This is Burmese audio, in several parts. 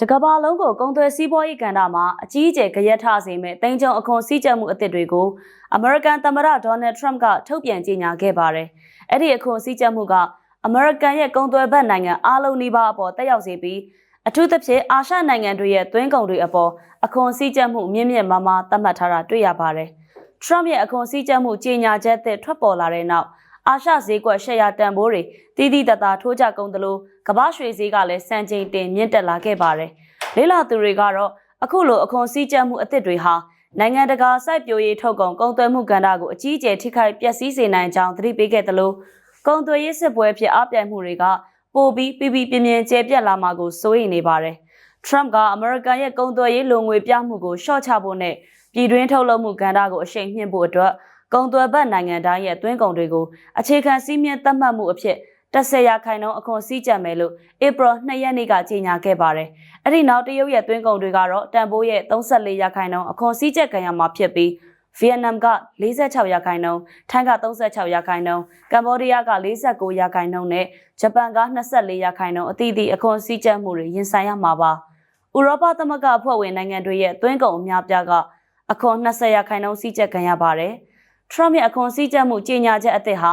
တကဘာလုံးကိုကုန်သွယ်စည်းပွားရေးကဏ္ဍမှာအကြီးအကျယ်ကြရက်ထစေမဲ့တင်ကြုံအခွန်စည်းကြပ်မှုအသစ်တွေကိုအမေရိကန်သမ္မတဒေါ်နယ်ထရမ့်ကထုတ်ပြန်ကြေညာခဲ့ပါတယ်။အဲ့ဒီအခွန်စည်းကြပ်မှုကအမေရိကန်ရဲ့ကုန်သွယ်ဘက်နိုင်ငံအားလုံးနီးပါးအပေါ်တက်ရောက်စေပြီးအထူးသဖြင့်အာရှနိုင်ငံတွေရဲ့သွင်းကုန်တွေအပေါ်အခွန်စည်းကြပ်မှုမြင့်မြင့်မားမားသတ်မှတ်ထားတာတွေ့ရပါတယ်။ Trump ရဲ့အခွန်စည်းကြပ်မှုကြေညာချက်သစ်ထွက်ပေါ်လာတဲ့နောက် အာရှဈေးကွက်ရှယ်ယာတန်ဖိုးတွေတည်တည်တသာထိုးကျကုန်သလိုကမ္ဘာရွှေဈေးကလည်းစံချိန်တင်မြင့်တက်လာခဲ့ပါတယ်။လေးလာသူတွေကတော့အခုလိုအခွန်စည်းကြပ်မှုအသစ်တွေဟာနိုင်ငံတကာစိုက်ပျိုးရေးထုတ်ကုန်ကုန်သွယ်မှုကဏ္ဍကိုအကြီးအကျယ်ထိခိုက်ပျက်စီးစေနိုင်ကြောင်းသတိပေးခဲ့သလိုကုန်သွယ်ရေးစစ်ပွဲဖြစ်အပြိုင်မှုတွေကပိုပြီးပြပြပြင်းပြင်းကျယ်ပြန့်လာမှာကိုစိုးရိမ်နေပါတယ်။ Trump ကအမေရိကန်ရဲ့ကုန်သွယ်ရေးလုံငွေပြမှုကိုရှော့ချဖို့နဲ့ပြည်တွင်းထုတ်လုပ်မှုကဏ္ဍကိုအရှိန်မြှင့်ဖို့အတွက် ကုန်သွယ်ဘက်နိုင်ငံတိုင်းရဲ့သွင်းကုန်တွေကိုအခြေခံစည်းမျဉ်းသတ်မှတ်မှုအဖြစ်10ရာခိုင်နှုန်းအခွန်စည်းကြပ်မယ်လို့ဧပြီ2ရက်နေ့ကကြေညာခဲ့ပါတယ်။အဲ့ဒီနောက်တရုတ်ရဲ့သွင်းကုန်တွေကတော့တန်ဖိုးရဲ့34ရာခိုင်နှုန်းအခွန်စည်းကြပ်ခံရမှာဖြစ်ပြီးဗီယက်နမ်က46ရာခိုင်နှုန်း၊ထိုင်းက36ရာခိုင်နှုန်း၊ကမ္ဘောဒီးယားက49ရာခိုင်နှုန်းနဲ့ဂျပန်က24ရာခိုင်နှုန်းအသီးသီးအခွန်စည်းကြပ်မှုတွေရင်ဆိုင်ရမှာပါ။ဥရောပသမဂ္ဂအဖွဲ့ဝင်နိုင်ငံတွေရဲ့သွင်းကုန်အများပြားကအခွန်20ရာခိုင်နှုန်းစည်းကြပ်ခံရပါတယ်။ Trump ရဲ့အခွန်စည်းကြပ်မှုကြေညာချက်အသစ်ဟာ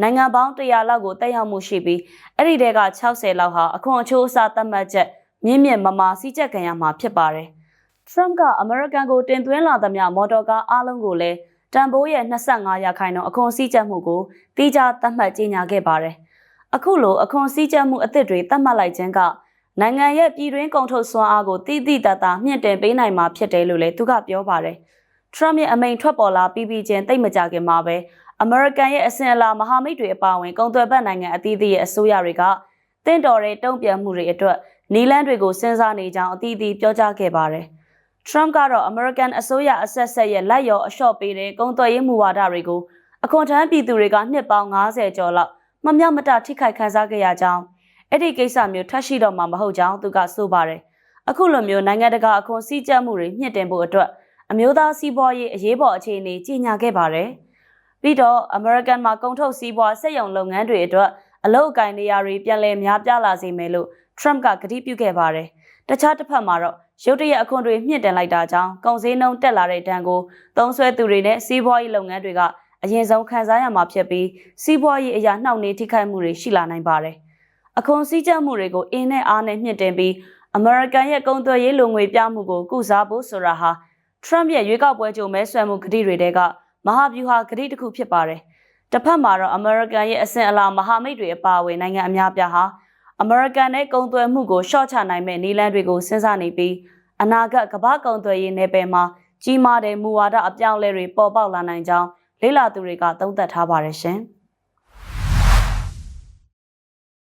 နိုင်ငံပေါင်း100လောက်ကိုတက်ရောက်မှုရှိပြီးအဲ့ဒီတဲက60လောက်ဟာအခွန်အချိုးအစားသတ်မှတ်ချက်မြင့်မြင့်မမာစည်းကြပ်ခံရမှာဖြစ်ပါတယ်။ Trump ကအမေရိကန်ကိုတင်သွင်းလာသမျှမော်တော်ကားအားလုံးကိုလည်းတန်ဖိုးရဲ့25ရာခိုင်နှုန်းအခွန်စည်းကြပ်မှုကိုတိကျသတ်မှတ်ကြေညာခဲ့ပါတယ်။အခုလိုအခွန်စည်းကြပ်မှုအသစ်တွေသတ်မှတ်လိုက်ခြင်းကနိုင်ငံရဲ့ပြည်တွင်းကုန်ထုတ်စွမ်းအားကိုတိတိတတ်တာမြင့်တင်ပေးနိုင်မှာဖြစ်တယ်လို့လည်းသူကပြောပါတယ်။ Trump ရဲ့အမိန့်ထွက်ပေါ်လာပြီးပြီးချင်းတိတ်မကြခင်မှာပဲအမေရိကန်ရဲ့အစဉ်အလာမဟာမိတ်တွေအပါအဝင်ကုန်သွယ်ဘက်နိုင်ငံအသီးသီးရဲ့အစိုးရတွေကတင့်တော်တဲ့တုံ့ပြန်မှုတွေအတွက်နီလန်းတွေကိုစဉ်းစားနေကြောင်းအသီးသီးပြောကြားခဲ့ပါတယ်။ Trump ကတော့အမေရိကန်အစိုးရအဆက်ဆက်ရဲ့လက်ရော်အလျှော့ပေးတဲ့ကုန်သွယ်ရေးမူဝါဒတွေကိုအခွန်ထမ်းပြည်သူတွေကနှစ်ပေါင်း90ကျော်လောက်မမြောက်မတထိခိုက်ခံစားခဲ့ရကြောင်းအဲ့ဒီကိစ္စမျိုးထပ်ရှိတော့မှာမဟုတ်ကြောင်းသူကဆိုပါတယ်။အခုလိုမျိုးနိုင်ငံတကာအခွန်စည်းကြပ်မှုတွေမြင့်တင်ဖို့အတွက် အမျိုးသားစီးပွားရေးအရေးပေါ်အခြေအနေကြီးညာခဲ့ပါတယ်။ပြီးတော့ American မှာကုန်ထုတ်စည်းပွားစက်ရုံလုပ်ငန်းတွေအတွက်အလုပ်အကင်နေရာတွေပြန်လည်များပြားလာစေမယ်လို့ Trump ကကတိပြုခဲ့ပါတယ်။တခြားတစ်ဖက်မှာတော့ရုတ်တရက်အခွန်တွေမြင့်တင်လိုက်တာကြောင့်ကုန်စည်နှုန်းတက်လာတဲ့တန်ကိုသုံးဆွဲသူတွေနဲ့စီးပွားရေးလုပ်ငန်းတွေကအရင်ဆုံးခံစားရမှာဖြစ်ပြီးစီးပွားရေးအရာနှောင့်နှေးထိခိုက်မှုတွေရှိလာနိုင်ပါတယ်။အခွန်စည်းကြပ်မှုတွေကိုအင်းနဲ့အားနဲ့မြင့်တင်ပြီးအမေရိကန်ရဲ့ကုန်သွယ်ရေးလုံငွေပြမှုကိုကုစားဖို့ဆိုတာဟာ Trump ရဲ့ရွေးကောက်ပွဲကြိုမဲဆွဲမှုကတိတွေတဲကမဟာဗျူဟာကတိတစ်ခုဖြစ်ပါတယ်။တစ်ဖက်မှာတော့အမေရိကန်ရဲ့အစဉ်အလာမဟာမိတ်တွေအပါအဝင်နိုင်ငံအများပြားဟာအမေရိကန်နဲ့ကုန်သွယ်မှုကိုရှော့ချနိုင်မဲ့နည်းလမ်းတွေကိုစဉ်းစားနေပြီးအနာဂတ်ကမ္ဘာကုန်သွယ်ရေးနယ်ပယ်မှာကြီးမားတဲ့မူဝါဒအပြောင်းအလဲတွေပေါ်ပေါက်လာနိုင်ကြောင်းလေ့လာသူတွေကသုံးသပ်ထားပါတယ်ရှင်။